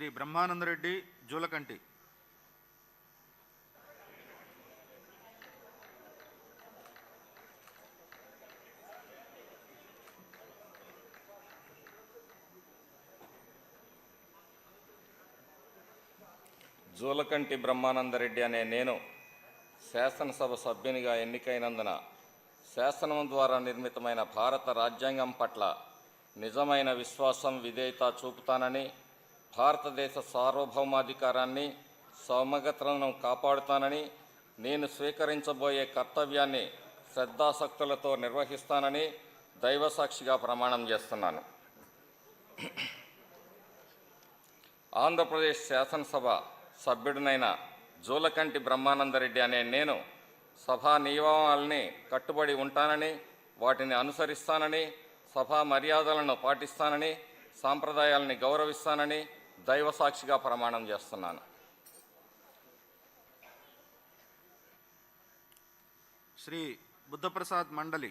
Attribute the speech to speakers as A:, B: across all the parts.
A: శ్రీ బ్రహ్మానందరెడ్డి జూలకంటి.
B: జూలకంటి బ్రహ్మానందరెడ్డి అనే నేను శాసనసభ సభ్యునిగా ఎన్నికైనందున శాసనం ద్వారా నిర్మితమైన భారత రాజ్యాంగం పట్ల నిజమైన విశ్వాసం విధేయత చూపుతానని భారతదేశ సార్వభౌమాధికారాన్ని సమగ్రతలను కాపాడుతానని నేను స్వీకరించబోయే కర్తవ్యాన్ని శ్రద్ధాసక్తులతో నిర్వహిస్తానని దైవసాక్షిగా ప్రమాణం చేస్తున్నాను. ఆంధ్రప్రదేశ్ శాసనసభ సభ్యుడినైన జూలకంటి బ్రహ్మానందరెడ్డి అనే నేను సభా నియమాలని కట్టుబడి ఉంటానని వాటిని అనుసరిస్తానని సభా మర్యాదలను పాటిస్తానని సాంప్రదాయాలని గౌరవిస్తానని దైవసాక్షిగా ప్రమాణం చేస్తున్నాను.
A: శ్రీ బుద్ధప్రసాద్ మండలి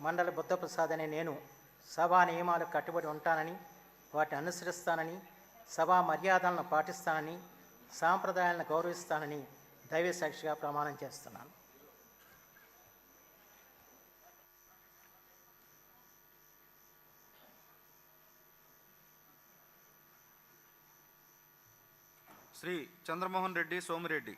C: మండల బుద్ధప్రసాద్ అనే నేను సభా నియమాలకు కట్టుబడి ఉంటానని వాటిని అనుసరిస్తానని సభా మర్యాదలను పాటిస్తానని సాంప్రదాయాలను గౌరవిస్తానని దైవ సాక్షిగా ప్రమాణం చేస్తున్నాను.
A: శ్రీ చంద్రమోహన్ రెడ్డి సోమిరెడ్డి.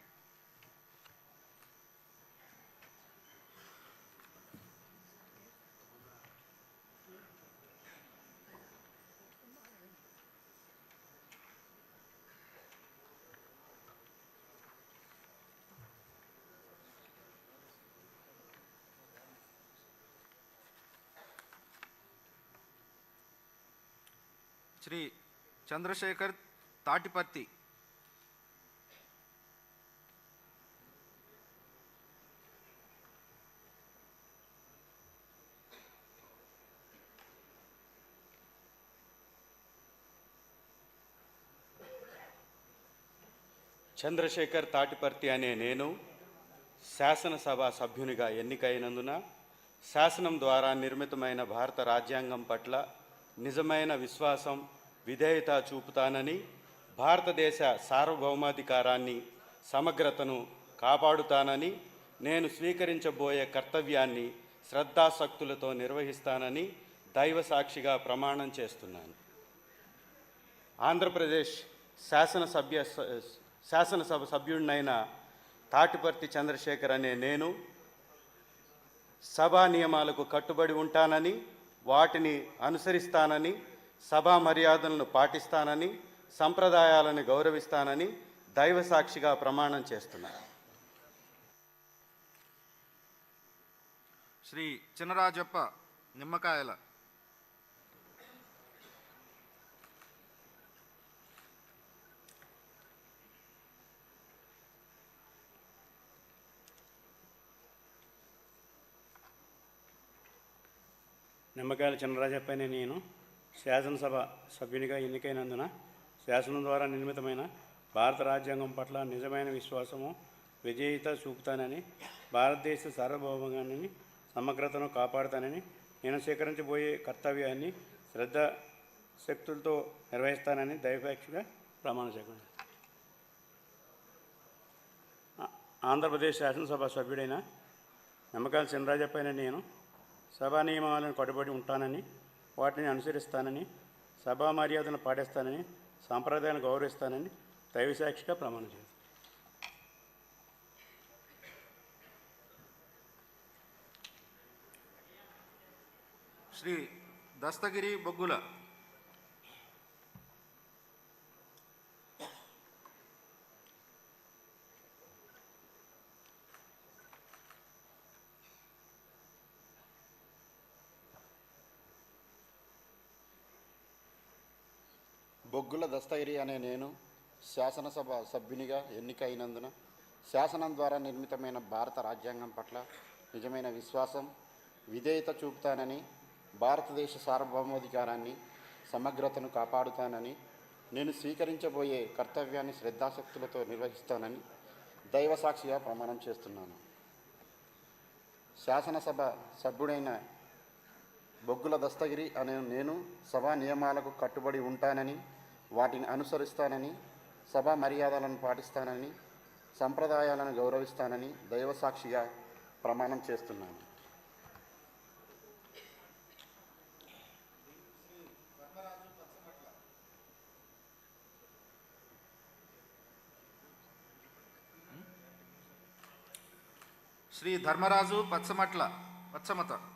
A: శ్రీ చంద్రశేఖర్ తాటిపత్తి.
D: చంద్రశేఖర్ తాటిపర్తి అనే నేను శాసనసభ సభ్యునిగా ఎన్నికైనందున శాసనం ద్వారా నిర్మితమైన భారత రాజ్యాంగం పట్ల నిజమైన విశ్వాసం విధేయత చూపుతానని భారతదేశ సార్వభౌమాధికారాన్ని సమగ్రతను కాపాడుతానని నేను స్వీకరించబోయే కర్తవ్యాన్ని శ్రద్ధాశక్తులతో నిర్వహిస్తానని దైవ సాక్షిగా ప్రమాణం చేస్తున్నాను. ఆంధ్రప్రదేశ్ శాసనసభ్య శాసనసభ సభ్యుడినైన తాటిపర్తి చంద్రశేఖర్ అనే నేను సభా నియమాలకు కట్టుబడి ఉంటానని వాటిని అనుసరిస్తానని సభా మర్యాదలను పాటిస్తానని సంప్రదాయాలను గౌరవిస్తానని దైవ సాక్షిగా ప్రమాణం చేస్తున్నాను
A: శ్రీ చినరాజప్ప నిమ్మకాయల.
E: నిమ్మకాయల చిన్నరాజప్పైన నేను. శాసనసభ సభ్యునిగా ఎన్నికైనందున శాసనం ద్వారా నిర్మితమైన భారత రాజ్యాంగం పట్ల నిజమైన విశ్వాసము విజేయత చూపుతానని భారతదేశ సార్వభౌమాన్ని సమగ్రతను కాపాడుతానని నేను స్వీకరించబోయే కర్తవ్యాన్ని శ్రద్ధ శక్తులతో నిర్వహిస్తానని దైవసాక్షిగా ప్రమాణ చేయకుండా ఆంధ్రప్రదేశ్ శాసనసభ సభ్యుడైన నిమ్మకాయల చినరాజప్పైన నేను సభా నియమాలను కట్టుబడి ఉంటానని వాటిని అనుసరిస్తానని సభా మర్యాదలను పాటిస్తానని సాంప్రదాయాలను గౌరవిస్తానని దైవసాక్షిగా ప్రమాణం చేస్తాను.
A: శ్రీ దస్తగిరి బొగ్గుల
F: బొగ్గుల దస్తగిరి అనే నేను శాసనసభ సభ్యునిగా ఎన్నికైనందున శాసనం ద్వారా నిర్మితమైన భారత రాజ్యాంగం పట్ల నిజమైన విశ్వాసం విధేయత చూపుతానని భారతదేశ సార్వభౌమాధికారాన్ని సమగ్రతను కాపాడుతానని నేను స్వీకరించబోయే కర్తవ్యాన్ని శ్రద్ధాశక్తులతో నిర్వహిస్తానని దైవసాక్షిగా ప్రమాణం చేస్తున్నాను. శాసనసభ సభ్యుడైన బొగ్గుల దస్తగిరి అనే నేను సభా నియమాలకు కట్టుబడి ఉంటానని వాటిని అనుసరిస్తానని సభా మర్యాదలను పాటిస్తానని సంప్రదాయాలను గౌరవిస్తానని దైవసాక్షిగా ప్రమాణం చేస్తున్నాను.
A: శ్రీ ధర్మరాజు పచ్చమట్ల పచ్చమత.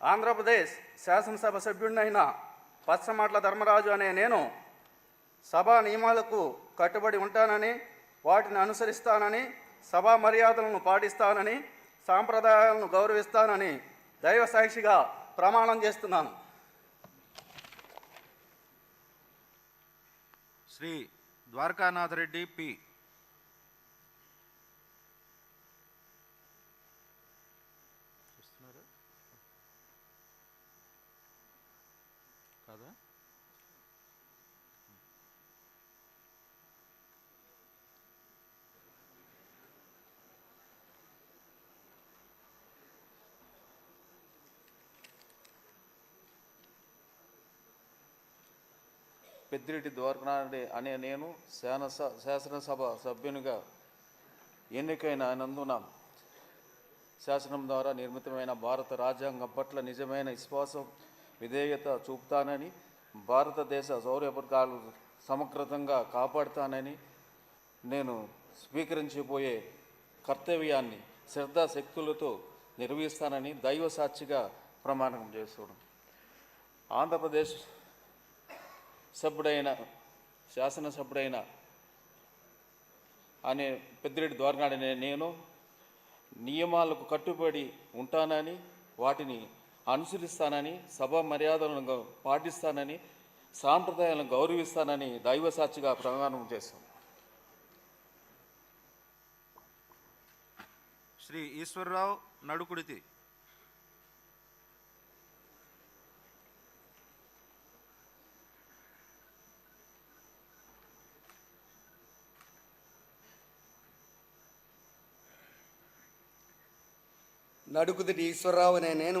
G: ఆంధ్రప్రదేశ్ శాసనసభ సభ్యుడినైన పచ్చమాట్ల ధర్మరాజు అనే నేను సభా నియమాలకు కట్టుబడి ఉంటానని వాటిని అనుసరిస్తానని సభా మర్యాదలను పాటిస్తానని సాంప్రదాయాలను గౌరవిస్తానని దైవ సాక్షిగా ప్రమాణం చేస్తున్నాను.
A: శ్రీ ద్వారకానాథరెడ్డి పి. కాదా
H: పెద్దిరెడ్డి ద్వారకనాథుడి అనే నేను శాసనస శాసనసభ సభ్యునిగా ఎన్నికైన నందున శాసనం ద్వారా నిర్మితమైన భారత రాజ్యాంగం పట్ల నిజమైన విశ్వాసం విధేయత చూపుతానని భారతదేశ సౌర్యపథకాలు సమగ్రతంగా కాపాడుతానని నేను స్వీకరించబోయే కర్తవ్యాన్ని శ్రద్ధాశక్తులతో నిర్వహిస్తానని దైవ సాక్షిగా ప్రమాణం చేస్తున్నాను. ఆంధ్రప్రదేశ్ సభ్యుడైన శాసనసభ్యుడైన అనే పెద్దిరెడ్డి ద్వారనాడనే నేను నియమాలకు కట్టుబడి ఉంటానని వాటిని అనుసరిస్తానని సభ మర్యాదలను పాటిస్తానని సాంప్రదాయాలను గౌరవిస్తానని దైవ సాక్షిగా ప్రమాణం చేస్తాను
A: శ్రీ ఈశ్వరరావు నడుకుడితి.
I: నడుకుదిటి ఈశ్వరరావు అనే నేను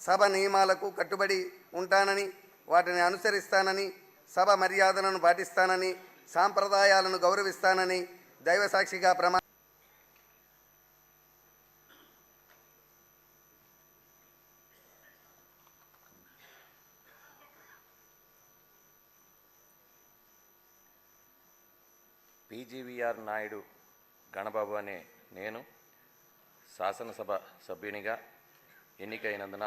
I: సభ నియమాలకు కట్టుబడి ఉంటానని వాటిని అనుసరిస్తానని సభ మర్యాదలను పాటిస్తానని సాంప్రదాయాలను గౌరవిస్తానని దైవ సాక్షిగా ప్రమా
J: పీజీవీఆర్ నాయుడు
K: గణబాబు అనే నేను శాసనసభ సభ్యునిగా ఎన్నికైనందున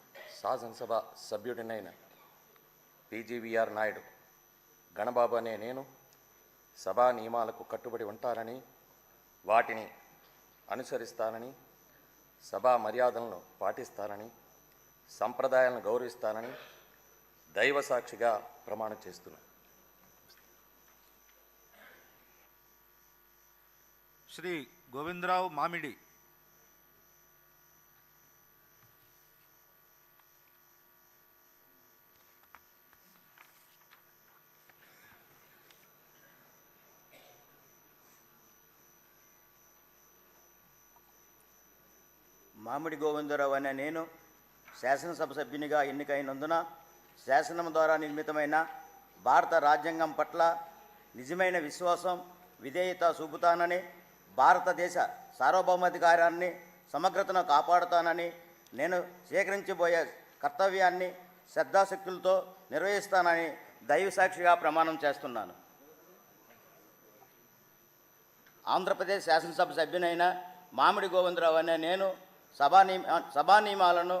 K: శాసనసభ సభ్యుడినైన పీజీవీఆర్ నాయుడు గణబాబు అనే నేను సభా నియమాలకు కట్టుబడి ఉంటానని వాటిని అనుసరిస్తానని సభా మర్యాదలను పాటిస్తానని సంప్రదాయాలను గౌరవిస్తానని దైవ సాక్షిగా ప్రమాణం చేస్తున్నాను
A: శ్రీ గోవిందరావు మామిడి
J: మామిడి గోవిందరావు అనే నేను శాసనసభ సభ్యునిగా ఎన్నికైనందున శాసనం ద్వారా నిర్మితమైన భారత రాజ్యాంగం పట్ల నిజమైన విశ్వాసం విధేయత చూపుతానని భారతదేశ సార్వభౌమాధికారాన్ని సమగ్రతను కాపాడుతానని నేను స్వీకరించబోయే కర్తవ్యాన్ని శ్రద్ధాశక్తులతో నిర్వహిస్తానని దైవసాక్షిగా ప్రమాణం చేస్తున్నాను. ఆంధ్రప్రదేశ్ శాసనసభ సభ్యునైన మామిడి గోవిందరావు అనే నేను సభా నియమ సభా నియమాలను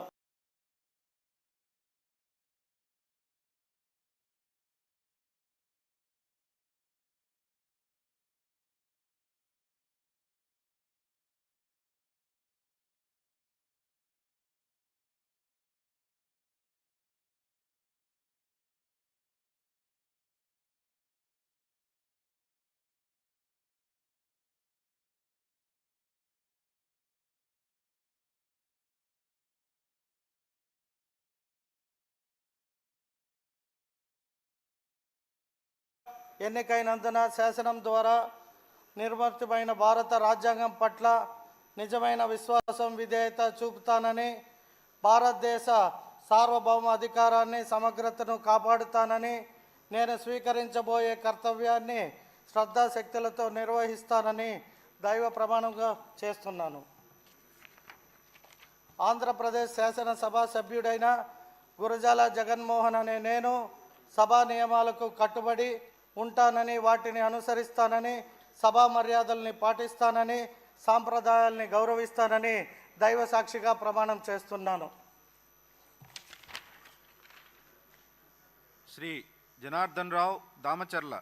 L: ఎన్నికైనందున శాసనం ద్వారా నిర్వర్తిమైన భారత రాజ్యాంగం పట్ల నిజమైన విశ్వాసం విధేయత చూపుతానని భారతదేశ సార్వభౌమ అధికారాన్ని సమగ్రతను కాపాడుతానని నేను స్వీకరించబోయే కర్తవ్యాన్ని శ్రద్ధాశక్తులతో నిర్వహిస్తానని దైవ ప్రమాణంగా చేస్తున్నాను. ఆంధ్రప్రదేశ్ శాసనసభ సభ్యుడైన గురజాల జగన్మోహన్ అనే నేను సభా నియమాలకు కట్టుబడి ఉంటానని వాటిని అనుసరిస్తానని సభా మర్యాదల్ని పాటిస్తానని సాంప్రదాయాల్ని గౌరవిస్తానని దైవ సాక్షిగా ప్రమాణం చేస్తున్నాను.
A: శ్రీ జనార్దన్ రావు దామచర్ల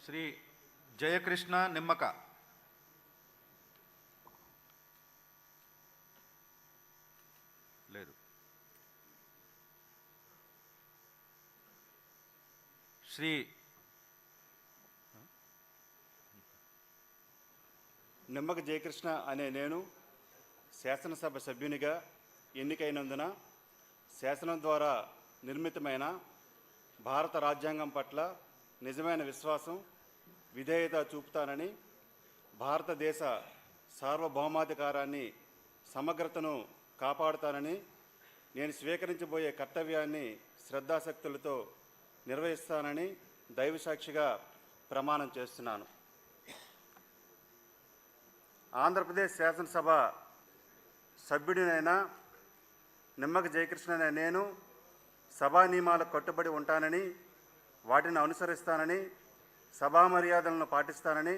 A: శ్రీ జయకృష్ణ నిమ్మక. లేదు. శ్రీ
D: నిమ్మక జయకృష్ణ అనే నేను శాసనసభ సభ్యునిగా ఎన్నికైనందున శాసనం ద్వారా నిర్మితమైన భారత రాజ్యాంగం పట్ల నిజమైన విశ్వాసం విధేయత చూపుతానని భారతదేశ సార్వభౌమాధికారాన్ని సమగ్రతను కాపాడుతానని నేను స్వీకరించబోయే కర్తవ్యాన్ని శ్రద్ధాశక్తులతో నిర్వహిస్తానని దైవసాక్షిగా ప్రమాణం చేస్తున్నాను. ఆంధ్రప్రదేశ్ శాసనసభ సభ్యుడినైన నిమ్మక జయకృష్ణ నేను సభా నియమాలకు కట్టుబడి ఉంటానని వాటిని అనుసరిస్తానని సభా మర్యాదలను పాటిస్తానని